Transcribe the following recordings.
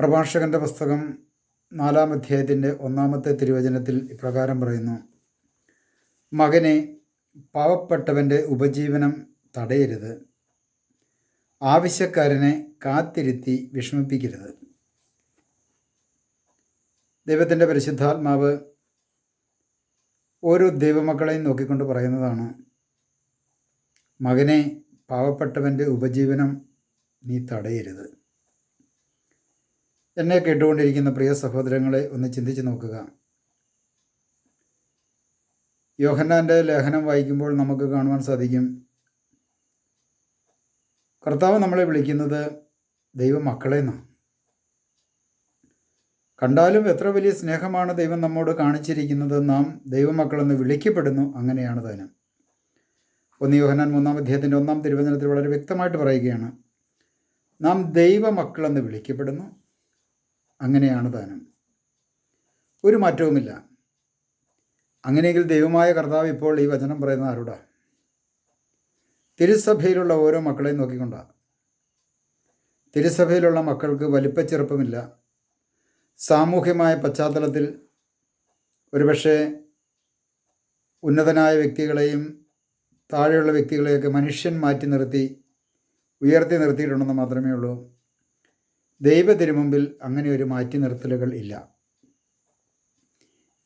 പ്രഭാഷകന്റെ പുസ്തകം നാലാം അധ്യായത്തിന്റെ ഒന്നാമത്തെ തിരുവചനത്തിൽ ഇപ്രകാരം പറയുന്നു. മകനെ പാവപ്പെട്ടവന്റെ ഉപജീവനം തടയരുത്. ആവശ്യക്കാരനെ കാത്തിരുത്തി വിഷമിപ്പിക്കരുത്. ദൈവത്തിന്റെ പരിശുദ്ധാത്മാവ് ഓരോ ദൈവമക്കളെയും നോക്കിക്കൊണ്ട് പറയുന്നതാണ് മകനെ പാവപ്പെട്ടവന്റെ ഉപജീവനം നീ തടയരുത്. എന്നെ കേട്ടുകൊണ്ടിരിക്കുന്ന പ്രിയ സഹോദരങ്ങളെ ഒന്ന് ചിന്തിച്ച് നോക്കുക. യോഹന്നാന്റെ ലേഖനം വായിക്കുമ്പോൾ നമുക്ക് കാണുവാൻ സാധിക്കും കർത്താവ് നമ്മളെ വിളിക്കുന്നത് ദൈവമക്കളെ എന്നാണ്. കണ്ടാലും എത്ര വലിയ സ്നേഹമാണ് ദൈവം നമ്മോട് കാണിച്ചിരിക്കുന്നത്. നാം ദൈവമക്കളെന്ന് വിളിക്കപ്പെടുന്നു അങ്ങനെയാണ് താനും ഒന്ന് യോഹനാൻ മൂന്നാം അധ്യായത്തിന്റെ ഒന്നാം തിരുവചനത്തിൽ വളരെ വ്യക്തമായിട്ട് പറയുകയാണ് നാം ദൈവമക്കളെന്ന് വിളിക്കപ്പെടുന്നു അങ്ങനെയാണ് ദാനം. ഒരു മാറ്റവുമില്ല. അങ്ങനെയെങ്കിൽ ദൈവമായ കർത്താവ് ഇപ്പോൾ ഈ വചനം പറയുന്ന ആരോടാ? തിരുസഭയിലുള്ള ഓരോ മക്കളെയും നോക്കിക്കൊണ്ടാണ് തിരുസഭയിലുള്ള മക്കൾക്ക് വലിപ്പച്ചെറുപ്പമില്ല. സാമൂഹ്യമായ പശ്ചാത്തലത്തിൽ ഒരുപക്ഷെ ഉന്നതനായ വ്യക്തികളെയും താഴെയുള്ള വ്യക്തികളെയൊക്കെ മനുഷ്യൻ മാറ്റി നിർത്തി ഉയർത്തി നിർത്തിയിട്ടുണ്ടെന്ന് മാത്രമേ ഉള്ളൂ. ദൈവ തിരുമുമ്പിൽ അങ്ങനെ ഒരു മാറ്റി നിർത്തലുകൾ ഇല്ല.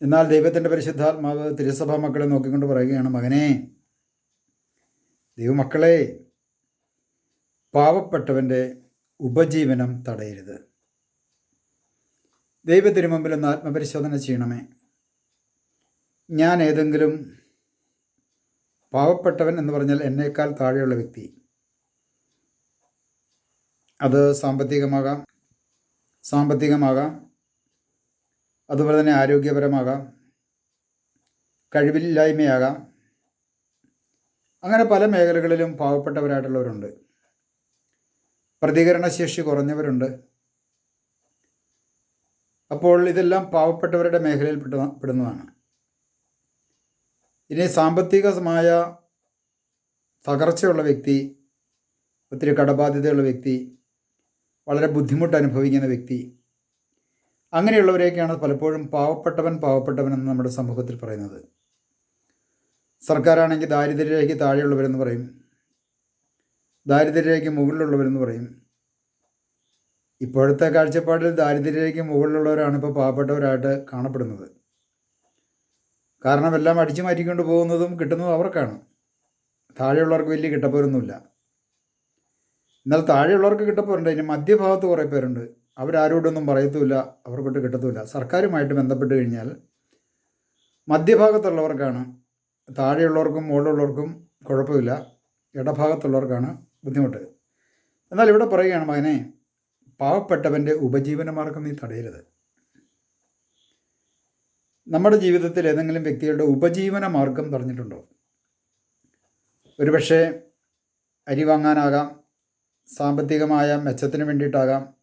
എന്നാൽ ദൈവത്തിന്റെ പരിശുദ്ധാത്മാവ് തിരുസഭാ മക്കളെ നോക്കിക്കൊണ്ട് പറയുകയാണ് മകനെ ദൈവമക്കളെ പാവപ്പെട്ടവന്റെ ഉപജീവനം തടയരുത്. ദൈവ തിരുമുമ്പിൽ ഒന്ന് ആത്മപരിശോധന ചെയ്യണമേ. ഞാൻ ഏതെങ്കിലും പാവപ്പെട്ടവൻ എന്ന് പറഞ്ഞാൽ എന്നേക്കാൾ താഴെയുള്ള വ്യക്തി അത് സാമ്പത്തികമാകാം സാമ്പത്തികമാകാം അതുപോലെ തന്നെ ആരോഗ്യപരമാകാം കഴിവില്ലായ്മയാകാം. അങ്ങനെ പല മേഖലകളിലും പാവപ്പെട്ടവരായിട്ടുള്ളവരുണ്ട്. പ്രതികരണശേഷി കുറഞ്ഞവരുണ്ട്. അപ്പോൾ ഇതെല്ലാം പാവപ്പെട്ടവരുടെ മേഖലയിൽ പെടുന്നതാണ്. ഇനി സാമ്പത്തികമായ തകർച്ചയുള്ള വ്യക്തി ഒത്തിരി കടബാധ്യതയുള്ള വ്യക്തി വളരെ ബുദ്ധിമുട്ട് അനുഭവിക്കുന്ന വ്യക്തി. അങ്ങനെയുള്ളവരെയൊക്കെയാണ് പലപ്പോഴും പാവപ്പെട്ടവൻ പാവപ്പെട്ടവൻ എന്ന് നമ്മുടെ സമൂഹത്തിൽ പറയുന്നത്. സർക്കാരാണെങ്കിൽ ദാരിദ്ര്യരേഖയ്ക്ക് താഴെയുള്ളവരെന്ന് പറയും. ദാരിദ്ര്യരേഖയ്ക്ക് മുകളിലുള്ളവരെന്ന് പറയും. ഇപ്പോഴത്തെ കാഴ്ചപ്പാടിൽ ദാരിദ്ര്യരേഖയ്ക്ക് മുകളിലുള്ളവരാണ് ഇപ്പോൾ പാവപ്പെട്ടവരായിട്ട് കാണപ്പെടുന്നത്. കാരണം എല്ലാം അടിച്ചു മാറ്റിക്കൊണ്ട് പോകുന്നതും കിട്ടുന്നതും അവർക്കാണ്. താഴെയുള്ളവർക്ക് വലിയ കിട്ടപ്പോരൊന്നുമില്ല. എന്നാൽ താഴെയുള്ളവർക്ക് കിട്ടപ്പോരുണ്ട് ഇനി മധ്യഭാഗത്ത് കുറേ പേരുണ്ട്. അവരാരോടൊന്നും പറയത്തുമില്ല. അവർക്കൊട്ട് കിട്ടത്തുമില്ല. സർക്കാരുമായിട്ട് ബന്ധപ്പെട്ട് കഴിഞ്ഞാൽ മധ്യഭാഗത്തുള്ളവർക്കാണ് താഴെയുള്ളവർക്കും മുകളിലുള്ളവർക്കും കുഴപ്പമില്ല. ഇടഭാഗത്തുള്ളവർക്കാണ് ബുദ്ധിമുട്ട്. എന്നാൽ ഇവിടെ പറയുകയാണ് മകനെ പാവപ്പെട്ടവന്റെ ഉപജീവനമാർഗം നീ തടയരുത്. നമ്മുടെ ജീവിതത്തിൽ ഏതെങ്കിലും വ്യക്തികളുടെ ഉപജീവന മാർഗം തടഞ്ഞിട്ടുണ്ടോ? ഒരുപക്ഷെ അരി വാങ്ങാനാകാം സാമ്പത്തികമായ മെച്ചത്തിന് വേണ്ടിയിട്ടാകാം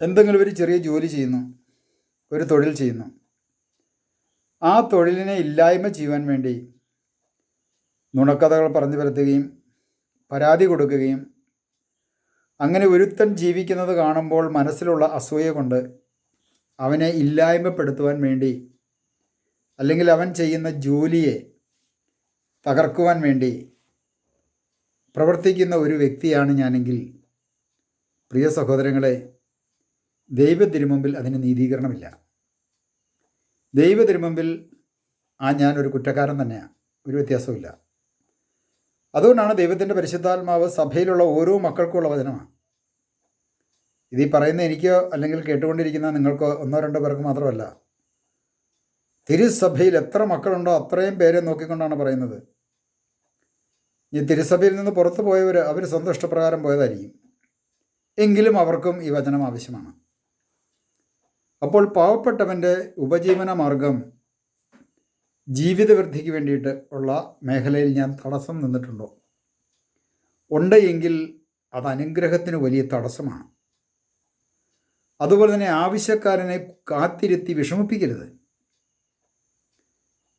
എന്തെങ്കിലും ഒരു ചെറിയ ജോലി ചെയ്യുന്നു ഒരു തൊഴിൽ ചെയ്യുന്നു. ആ തൊഴിലിനെ ഇല്ലായ്മ ചെയ്യുവാൻ വേണ്ടി നുണക്കഥകൾ പറഞ്ഞു പരത്തുകയും പരാതി കൊടുക്കുകയും അങ്ങനെ ഒരുത്തൻ ജീവിക്കുന്നത് കാണുമ്പോൾ മനസ്സിലുള്ള അസൂയ കൊണ്ട് അവനെ ഇല്ലായ്മപ്പെടുത്തുവാൻ വേണ്ടി അല്ലെങ്കിൽ അവൻ ചെയ്യുന്ന ജോലിയെ തകർക്കുവാൻ വേണ്ടി പ്രവർത്തിക്കുന്ന ഒരു വ്യക്തിയാണ് ഞാനെങ്കിൽ പ്രിയ സഹോദരങ്ങളെ ദൈവ തിരുമുമ്പിൽ അതിന് നീതീകരണമില്ല. ദൈവ തിരുമുമ്പിൽ ആ ഞാനൊരു കുറ്റക്കാരൻ തന്നെയാണ് ഒരു വ്യത്യാസമില്ല അതുകൊണ്ടാണ് ദൈവത്തിന്റെ പരിശുദ്ധാത്മാവ് സഭയിലുള്ള ഓരോ മക്കൾക്കുള്ള വചനമാണ് ഇത് പറയുന്ന എനിക്കോ അല്ലെങ്കിൽ കേട്ടുകൊണ്ടിരിക്കുന്ന നിങ്ങൾക്കോ ഒന്നോ രണ്ടോ പേർക്ക് മാത്രമല്ല തിരുസഭയിൽ എത്ര മക്കളുണ്ടോ അത്രയും പേരെ നോക്കിക്കൊണ്ടാണ് പറയുന്നത്. ഈ തിരുസഭയിൽ നിന്ന് പുറത്തു പോയവർ അവർ സ്വന്തം ഇഷ്ടപ്രകാരം പോയതായിരിക്കും. എങ്കിലും അവർക്കും ഈ വചനം ആവശ്യമാണ്. അപ്പോൾ പാവപ്പെട്ടവന്റെ ഉപജീവന മാർഗം ജീവിതവൃദ്ധിക്ക് വേണ്ടിയിട്ട് ഉള്ള മേഖലയിൽ ഞാൻ തടസ്സം നിന്നിട്ടുണ്ടോ? ഉണ്ട് എങ്കിൽ അത് അനുഗ്രഹത്തിന് വലിയ തടസ്സമാണ്. അതുപോലെ തന്നെ ആവശ്യക്കാരനെ കാത്തിരുത്തി വിഷമിപ്പിക്കരുത്.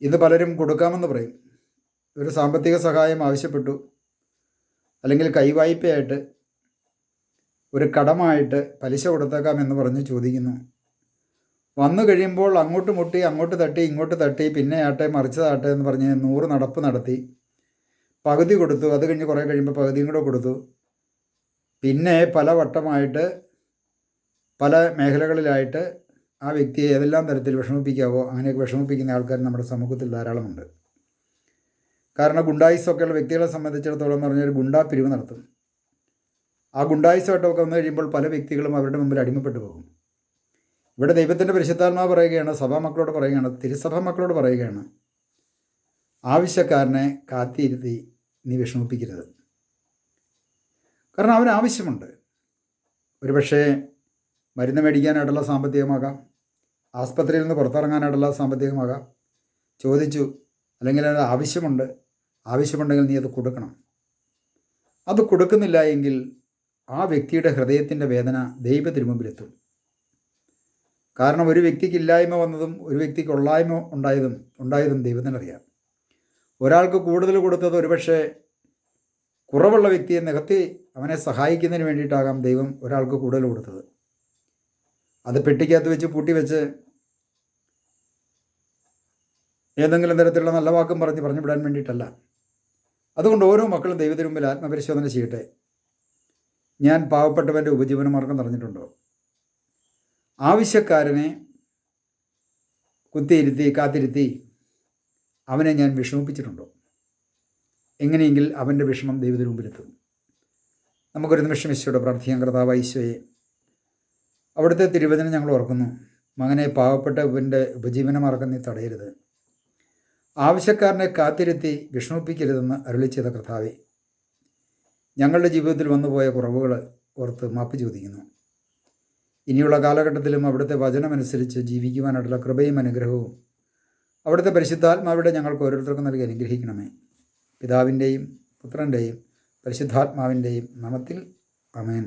ഇത് പലരും കൊടുക്കാമെന്ന് പറയും. ഒരു സാമ്പത്തിക സഹായം ആവശ്യപ്പെട്ടു. അല്ലെങ്കിൽ കൈവായ്പയായിട്ട് ഒരു കടമായിട്ട് പലിശ കൊടുത്തേക്കാം എന്ന് പറഞ്ഞ് ചോദിക്കുന്നു. വന്നു കഴിയുമ്പോൾ അങ്ങോട്ട് മുട്ടി അങ്ങോട്ട് തട്ടി ഇങ്ങോട്ട് തട്ടി പിന്നെ ആട്ടെ മറിച്ചതാട്ടെ എന്ന് പറഞ്ഞ് നൂറ് നടപ്പ് നടത്തി. പകുതി കൊടുത്തു. അത് കഴിഞ്ഞ് കുറേ കഴിയുമ്പോൾ പകുതിയും കൂടെ കൊടുത്തു. പിന്നെ പല വട്ടമായിട്ട് പല മേഖലകളിലായിട്ട് ആ വ്യക്തിയെ ഏതെല്ലാം തരത്തിൽ വിഷമിപ്പിക്കാവോ അങ്ങനെയൊക്കെ വിഷമിപ്പിക്കുന്ന ആൾക്കാർ നമ്മുടെ സമൂഹത്തിൽ ധാരാളമുണ്ട്. കാരണം ഗുണ്ടായിസൊക്കെയുള്ള വ്യക്തികളെ സംബന്ധിച്ചിടത്തോളം പറഞ്ഞാൽ ഒരു ഗുണ്ടാ പിരിവ് നടത്തും. ആ ഗുണ്ടായിസമായിട്ടൊക്കെ വന്നു കഴിയുമ്പോൾ പല വ്യക്തികളും അവരുടെ മുമ്പിൽ അടിമപ്പെട്ടു പോകും. ഇവിടെ ദൈവത്തിന്റെ പരിശുദ്ധാത്മാവ് പറയുകയാണ് സഭാ മക്കളോട് പറയുകയാണ് തിരുസഭ മക്കളോട് പറയുകയാണ് ആവശ്യക്കാരനെ കാത്തിരുത്തി നീ വിഷമിപ്പിക്കരുത്. കാരണം അവന് ആവശ്യമുണ്ട്. ഒരുപക്ഷേ മരുന്ന് മേടിക്കാനായിട്ടുള്ള സാമ്പത്തികമാകാം ആസ്പത്രിയിൽ നിന്ന് പുറത്തിറങ്ങാനായിട്ടുള്ള സാമ്പത്തികമാകാം ചോദിച്ചു അല്ലെങ്കിൽ അത് ആവശ്യമുണ്ട് ആവശ്യമുണ്ടെങ്കിൽ നീ അത് കൊടുക്കണം. അത് കൊടുക്കുന്നില്ല എങ്കിൽ ആ വ്യക്തിയുടെ ഹൃദയത്തിന്റെ വേദന ദൈവ തിരുമുമ്പിലെത്തും. കാരണം ഒരു വ്യക്തിക്ക് ഇല്ലായ്മ വന്നതും ഒരു വ്യക്തിക്ക് ഉള്ളായ്മ ഉണ്ടായതും ഉണ്ടായതും ദൈവത്തിനറിയാം ഒരാൾക്ക് കൂടുതൽ കൊടുത്തത് ഒരുപക്ഷെ കുറവുള്ള വ്യക്തിയെ നികത്തി അവനെ സഹായിക്കുന്നതിന് വേണ്ടിയിട്ടാകാം ദൈവം ഒരാൾക്ക് കൂടുതൽ കൊടുത്തത്. അത് പെട്ടിക്കകത്ത് വെച്ച് പൂട്ടി വെച്ച് ഏതെങ്കിലും തരത്തിലുള്ള നല്ല വാക്കും പറഞ്ഞ് പറഞ്ഞു വിടാൻ വേണ്ടിയിട്ടല്ല. അതുകൊണ്ട് ഓരോ മക്കളും ദൈവത്തിന് മുമ്പിൽ ആത്മപരിശോധന ചെയ്യട്ടെ. ഞാൻ പാവപ്പെട്ടവന്റെ ഉപജീവന മാർഗം പറഞ്ഞിട്ടുണ്ടോ? ആവശ്യക്കാരനെ കുത്തിയിരുത്തി കാത്തിരുത്തി അവനെ ഞാൻ വിഷമിപ്പിച്ചിട്ടുണ്ടോ? എങ്ങനെയെങ്കിൽ അവന്റെ വിഷമം ദൈവത്തിന് മുമ്പിലെത്തും. നമുക്കൊരു നിമിഷം ഈശോയുടെ പ്രാർത്ഥിക്കാൻ കർത്താവ് ഈശോയെ അവിടുത്തെ തിരുവചനം ഞങ്ങൾ ഓർക്കുന്നു. മകനെ പാവപ്പെട്ടവന്റെ ഉപജീവന മാർഗം നീ തടയരുത്. ആവശ്യക്കാരനെ കാത്തിരുത്തി വിഷമിപ്പിക്കരുതെന്ന് അരുളി ചെയ്ത കർത്താവെ ഞങ്ങളുടെ ജീവിതത്തിൽ വന്നുപോയ കുറവുകൾ ഓർത്ത് മാപ്പ് ചോദിക്കുന്നു. ഇനിയുള്ള കാലഘട്ടത്തിലും അവിടുത്തെ വചനമനുസരിച്ച് ജീവിക്കുവാനായിട്ടുള്ള കൃപയും അനുഗ്രഹവും അവിടുത്തെ പരിശുദ്ധാത്മാവിടെ ഞങ്ങൾക്ക് ഓരോരുത്തർക്കും നൽകി അനുഗ്രഹിക്കണമേ. പിതാവിന്റെയും പുത്രന്റെയും പരിശുദ്ധാത്മാവിന്റെയും നാമത്തിൽ അമേൻ